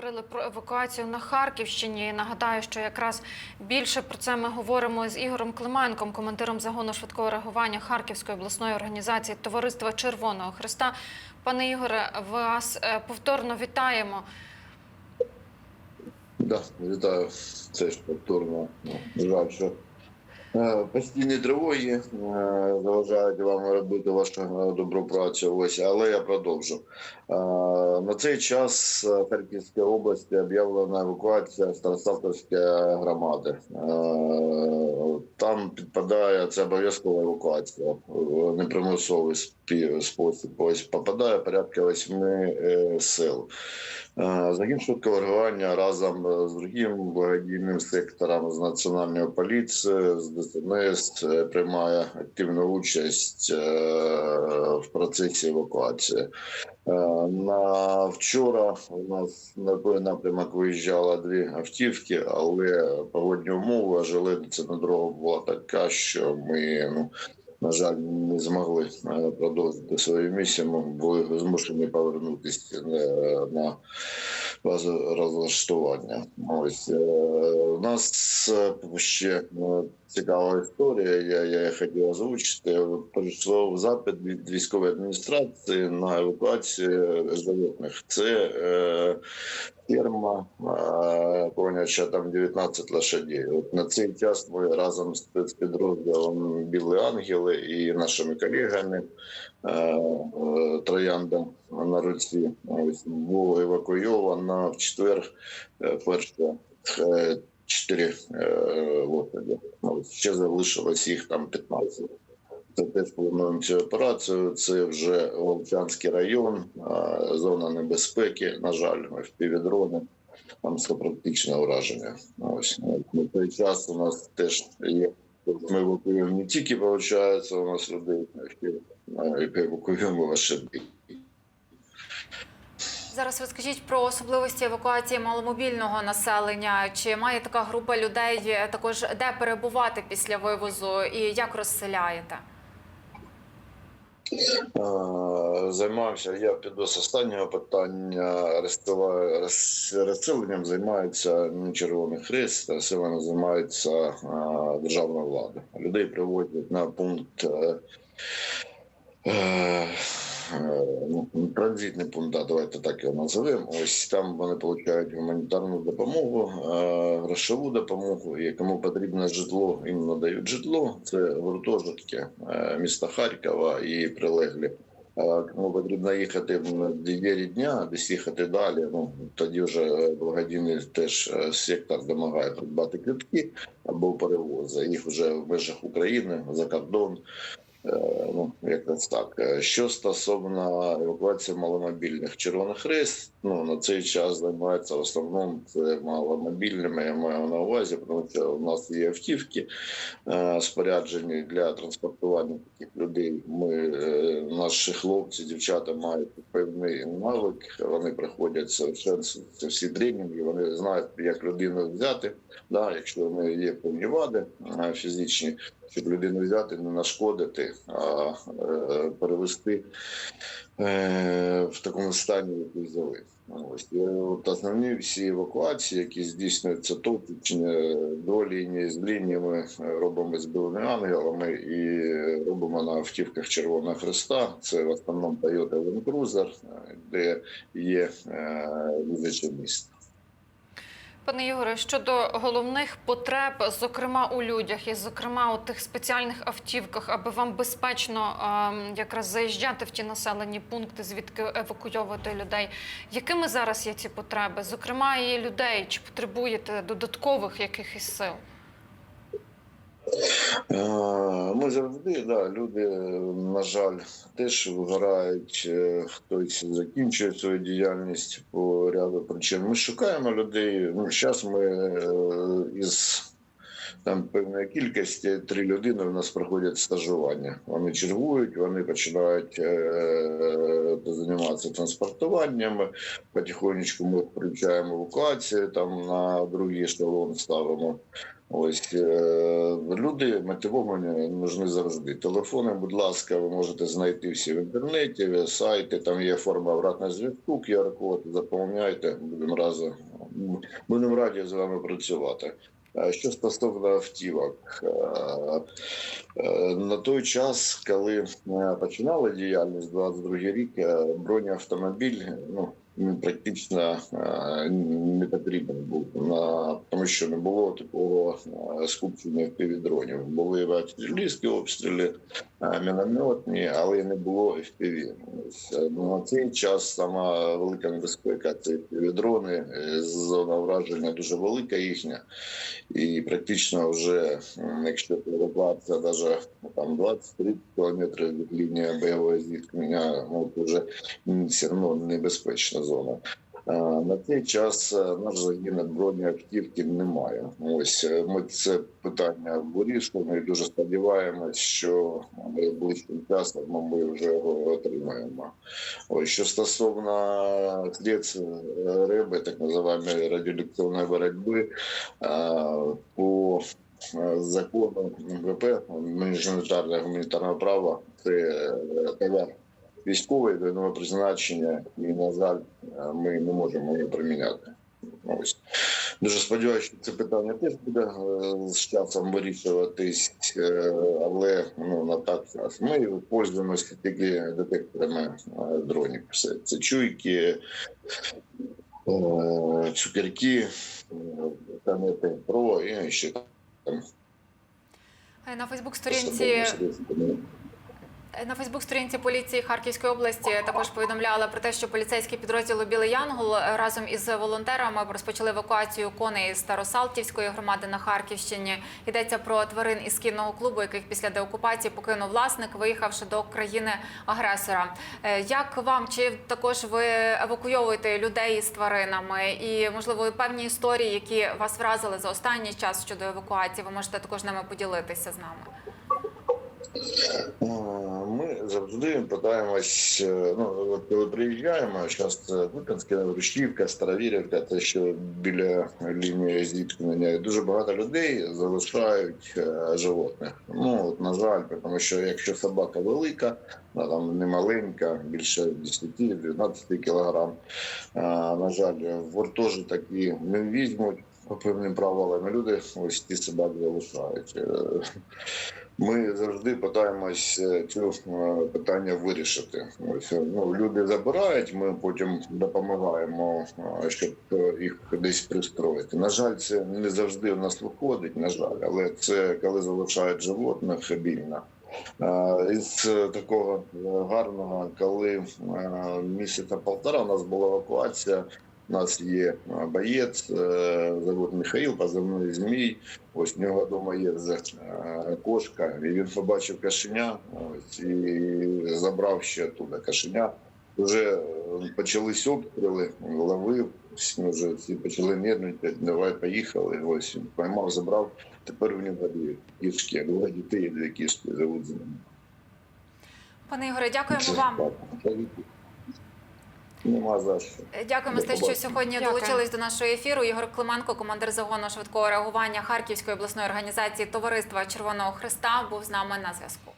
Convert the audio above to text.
говорили про евакуацію на Харківщині. Нагадаю, що якраз більше про це ми говоримо з Ігорем Клименком, командиром загону швидкого реагування Харківської обласної організації Товариства Червоного Христа. Пане Ігоре, вас е, повторно вітаємо. Да, вітаю. Це ж повторно. Ну, Жаль, що постійні тривоги е, заважають вам робити вашу е, добру працю. Ось, але я продовжу. Е, На цей час е, Харківської області об'явлена евакуація Старосавтовської громади. Е, Там підпадає це обов'язкова евакуація, в непримусовий спосіб. Ось попадає порядка восьми е. Е, Загін швидкого реагування разом е, з другим благодійним сектором з національної поліції, з ДСНС е, приймає активну участь е, в процесі евакуації. Е, На вчора у нас на той напрямок виїжджало дві автівки, але погодні умови, железниця на дорогу була така, що ми ну. На жаль, не змогли продовжити свою місію. Були змушені повернутися на базу розлаштування. Ось нас э, ще э, цікава історія. Я я хотів озвучити. Прийшов запит від військової адміністрації на евакуацію заводних. Це е, ферма е, коняча там 19 лошадей. От на цей час ми разом з підрозділом Білий Ангели і нашими колегами е, е Троянда на руці було евакуйовано в четвер е, перша. Е, 4 лопаді. Е, ще залишилось їх там 15. Це теж плануємо цю операцію. Це вже Волчанський район, е, зона небезпеки. На жаль, в впівдрони. Там практичне ураження. Ось на той час у нас теж є. Ми евакуюємо не тільки виходить, у нас людей а ще евакуюємо ваші. Зараз розкажіть про особливості евакуації маломобільного населення. Чи має така група людей е, також де перебувати після вивозу і як розселяєте? Е, Займався я піду з останнього питання розселенням. Займається Червоний Хрест, розселенням займається е, державна влада. Людей приводять на пункт. Е, ну, Транзитний пункт, да, давайте так його називемо. Ось там вони отримують гуманітарну допомогу, е, грошову допомогу. І кому потрібно житло, їм надають житло. Це гуртожитки е, міста Харкова і прилеглі. Кому потрібно їхати в 9 дня, десь їхати далі. Ну тоді вже благодійний теж сектор допомагає придбати квитки або перевози. Їх вже в межах України за кордон. Е, Ну, якось так. Е, Що стосовно евакуації маломобільних Червоний Хрест, ну на цей час займається в основному це маломобільними. Я маю на увазі, тому що у нас є автівки е, споряджені для транспортування таких людей. Ми наші хлопці, дівчата мають певний навик. Вони проходять совершенствуються всі тренінги. Вони знають, як людину взяти. Да, якщо в неї є певні вади фізичні, щоб людину взяти, не нашкодити, е, перевести е, в такому стані, який взяли. Ось от основні всі евакуації, які здійснюються тут, до лінії з лініями, е, робимо з білими ангелами і робимо на автівках Червоного Христа. Це в основному Toyota Land Cruiser, е, де є е, визначне місце. Пане Ігоре, щодо головних потреб, зокрема у людях, і зокрема у тих спеціальних автівках, аби вам безпечно ем, якраз заїжджати в ті населені пункти, звідки евакуйовувати людей. Якими зараз є ці потреби? Зокрема, і людей, чи потребуєте додаткових якихось сил? Е, Ми завжди, да, люди, на жаль, теж вигорають, е, хтось закінчує свою діяльність по ряду причин. Ми шукаємо людей. Ну, зараз ми е, із там певної кількості три людини у нас проходять стажування. Вони чергують, вони починають е, займатися транспортуванням. Потихонечку ми включаємо евакуацію, там на другий ешелон ставимо. Ось е, люди мотивовані нужны завжди. Телефони, будь ласка, ви можете знайти всі в інтернеті, сайти, там є форма обратного зв'язку, QR-код, заповняйте, будемо разом. Будемо раді з вами працювати. Е, Що стосовно автівок, е, е, на той час, коли починали діяльність, 22 рік, бронеавтомобіль, ну практично е, не потрібен був тому, що не було такого е, скупчення півдронів. Були артилерійські обстріли, е, мінометні, але не було FPV. Ну, На цей час сама велика небезпека це півдрони, зона враження дуже велика їхня, і практично вже якщо евакуація навіть там 20-30 кілометрів від лінії бойового зіткнення, ну вже все одно небезпечна зона. Е, На цей час е, наш загін бронеактивки немає. Ось е, ми це питання вирішуємо і дуже сподіваємось, що найближчим часом ми вже його отримаємо. Ось що стосовно средств РЕБ, так називаємо радіоелектронної боротьби, по закону МВП міжнародного гуманітарного права, це товар військове воєнного призначення, і на жаль, е, ми не можемо його приміняти. Ось дуже сподіваюся, що це питання теж буде е, з часом вирішуватись, е, але ну на так час. Ми пользуємося тільки детекторами дронів. Все це чуйки, цукерки, канети про і ще там На Фейсбук-сторінці На Фейсбук-сторінці поліції Харківської області також повідомляли про те, що поліцейський підрозділ Білий Янгол разом із волонтерами розпочали евакуацію коней з Старосалтівської громади на Харківщині. Йдеться про тварин із кінного клубу, яких після деокупації покинув власник, виїхавши до країни-агресора. Е, Як вам чи також ви евакуйовуєте людей із тваринами? І можливо певні історії, які вас вразили за останній час щодо евакуації, ви можете також ними поділитися з нами. Е, Ми завжди питаємось, е, ну от коли приїжджаємо, зараз це Липинська, Рушівка, Старовірівка, це що біля лінії зіткнення. Дуже багато людей залишають е, животних. Ну от на жаль, тому що якщо собака велика, вона там не маленька, більше 10-12 кілограм. е, На жаль, в гуртожитки не візьмуть по певним правилам. Люди ось ті собаки залишають. Ми завжди питаємось е, цю е, питання вирішити. Ось е, ну люди забирають, ми потім допомагаємо, щоб їх десь пристроїти. На жаль, це не завжди у нас виходить. На жаль, але це коли залишають животних більно. Е, Із такого гарного, коли місяця полтора у нас була евакуація. У нас є боєць, е, зовут Михаїл, позивний Змій. Ось в нього вдома є е, кошка, і він побачив кашеня ось, і забрав ще туди кашеня. Вже е, почались обстріли, ловив, всі вже всі почали нервничати, давай поїхали. Ось він поймав, забрав. Тепер у нього дві кішки, двоє дітей, дві кішки живуть з ним. Пане Ігоре, дякуємо вам. Нема за що. Дякуємо за те, що сьогодні Дякую. долучились до нашого ефіру. Ігор Клименко, командир загону швидкого реагування Харківської обласної організації Товариства Червоного Христа, був з нами на зв'язку.